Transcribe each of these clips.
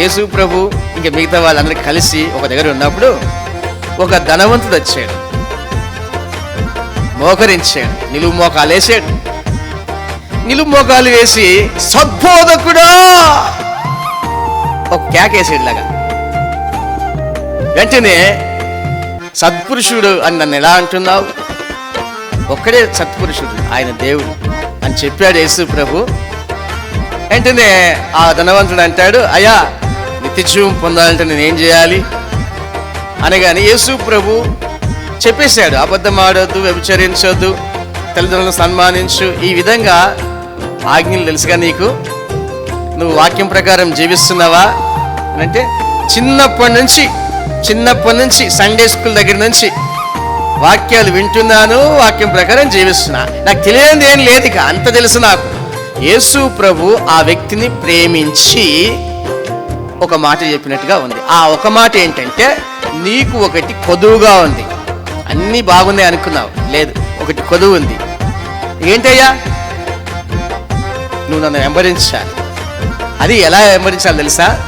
యేసు ప్రభు ఇంకా మిగతా వాళ్ళందరూ కలిసి ఒక దగ్గర ఉన్నప్పుడు ఒక ధనవంతుడు వచ్చాడు. మోకరించాడు. నిలువు మోకాలు వేసాడు. నిలువు మోకాలు వేసి సద్బోధకుడా! ఒక కేకేసాడు లాగా వెంటనే సత్పురుషుడు అని నన్ను ఎలా అంటున్నావు? ఒక్కడే సత్పురుషుడు ఆయన దేవుడు అని చెప్పాడు యేసు ప్రభు. వెంటనే ఆ ధనవంతుడు అంటాడు అయ్యా నిత్యజీవం పొందాలంటే నేను ఏం చేయాలి? అనగానే యేసు ప్రభు చెప్పేశాడు అబద్ధం ఆడొద్దు వ్యభిచరించొద్దు తల్లిదండ్రులను సన్మానించు. ఈ విధంగా ఆజ్ఞలు తెలుసుగా నీకు? నువ్వు వాక్యం ప్రకారం జీవిస్తున్నావా? అంటే చిన్నప్పటి నుంచి చిన్నప్పటి నుంచి సండే స్కూల్ దగ్గర నుంచి వాక్యాలు వింటున్నాను వాక్యం ప్రకారం జీవిస్తున్నా. నాకు తెలియనిది ఏం లేదు ఇక అంత తెలుసు నాకు. యేసు ప్రభు ఆ వ్యక్తిని ప్రేమించి ఒక మాట చెప్పినట్టుగా ఉంది. ఆ ఒక మాట ఏంటంటే నీకు ఒకటి కొదువుగా ఉంది. అన్నీ బాగున్నాయి అనుకున్నావు. లేదు ఒకటి కొదువు ఉంది. ఏంటయ్యా? నువ్వు నన్ను వెంబడించాలి. అది ఎలా వెంబడించాలి తెలుసా?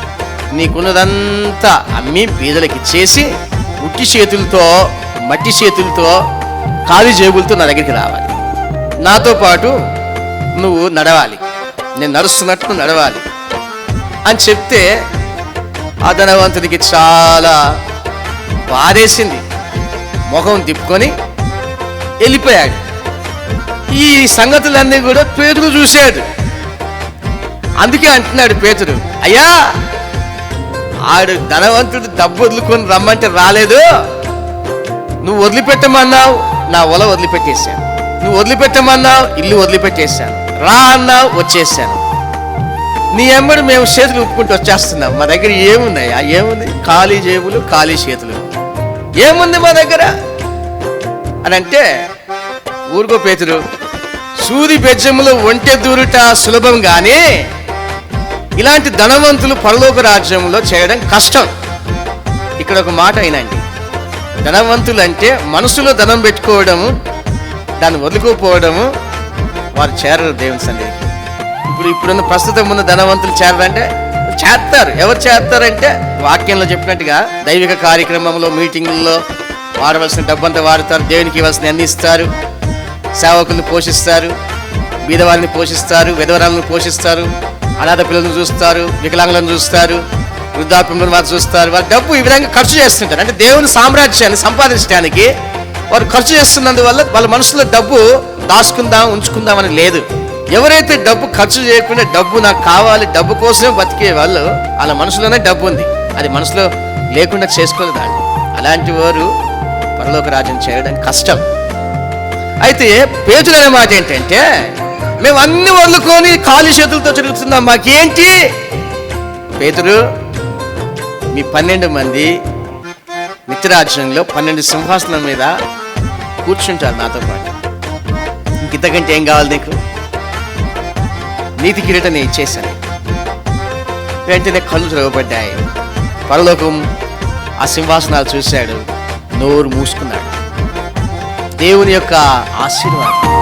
నీకున్నదంతా అమ్మి బీదలకి చేసి ఉట్టి చేతులతో మట్టి చేతులతో ఖాళీ జేబులతో నా దగ్గరికి రావాలి. నాతో పాటు నువ్వు నడవాలి. నేను నడుస్తున్నట్టు నడవాలి. అని చెప్తే ఆ ధనవంతుడికి చాలా బాధేసింది. ముఖం తిప్పుకొని వెళ్ళిపోయాడు. ఈ సంగతులన్నీ కూడా పేతురు చూశాడు. అందుకే అంటున్నాడు పేతుడు అయ్యా ఆడు ధనవంతుడు డబ్బు వదులుకొని రమ్మంటే రాలేదు. నువ్వు వదిలిపెట్టమన్నావు నా ఒల వదిలిపెట్టేశాను. నువ్వు వదిలిపెట్టమన్నావు ఇల్లు వదిలిపెట్టేశాను. రా అన్నావు వచ్చేసాను నీ ఎమ్మడి మేము చేతులు ఉప్పుకుంటూ వచ్చేస్తున్నాం. మా దగ్గర ఏమున్నాయా? ఏముంది? ఖాళీ జేబులు ఖాళీ చేతులు. ఏముంది మా దగ్గర? అని అంటే ఊరుకో పేతురు సూది బెజ్జములు ఒంటె దూరుట సులభం కానీ ఇలాంటి ధనవంతులు పరలోక రాజ్యంలో చేయడం కష్టం. ఇక్కడ ఒక మాట అయినండి. ధనవంతులు అంటే మనసులో ధనం పెట్టుకోవడము దాన్ని వదులుకోపోవడము వారు చేరరు దేవుని సన్నిధికి. ఇప్పుడు ఇప్పుడున్న ప్రస్తుతం ఉన్న ధనవంతులు చేరారంటే చేస్తారు. ఎవరు చేస్తారంటే వాక్యంలో చెప్పినట్టుగా దైవిక కార్యక్రమంలో మీటింగుల్లో వాడవలసిన డబ్బంతా వాడతారు. దేవునికి ఇవ్వాల్సిన అందిస్తారు సేవకులను పోషిస్తారు. బీదవాళ్ళని పోషిస్తారు. విధవరాలను పోషిస్తారు. అనాథ పిల్లలను చూస్తారు. వికలాంగులను చూస్తారు. వృద్ధాప్యంలో వారు చూస్తారు. వారు డబ్బు ఈ విధంగా ఖర్చు చేస్తుంటారు. అంటే దేవుని సామ్రాజ్యాన్ని సంపాదించడానికి వారు ఖర్చు చేస్తున్నందువల్ల వాళ్ళ మనసులో డబ్బు దాచుకుందాం ఉంచుకుందాం అని లేదు. ఎవరైతే డబ్బు ఖర్చు చేయకుండా డబ్బు నాకు కావాలి డబ్బు కోసమే బతికే వాళ్ళు వాళ్ళ మనసులోనే డబ్బు ఉంది. అది మనసులో లేకుండా చేసుకోలేదు దాన్ని అలాంటి వారు పరలోక రాజ్యం చేయడం కష్టం. అయితే పేతులు అనే మాట ఏంటంటే మేము అన్ని వదులుకొని ఖాళీ చేతులతో తిరుగుతున్నాం. మాకేంటి? పేతురు మీ పన్నెండు మంది నిత్యరాజ్యంలో పన్నెండు సింహాసనం మీద కూర్చుంటారు నాతో పాటు. ఇంకింతకంటే ఏం కావాలి నీకు? నీతి కిరీటం నేను ఇచ్చేసాను వెంటనే కళ్ళు తెరవబడ్డాయి పరలోకం ఆ సింహాసనాలు చూశాడు. నోరు మూసుకున్నాడు. దేవుని యొక్క ఆశీర్వాదం.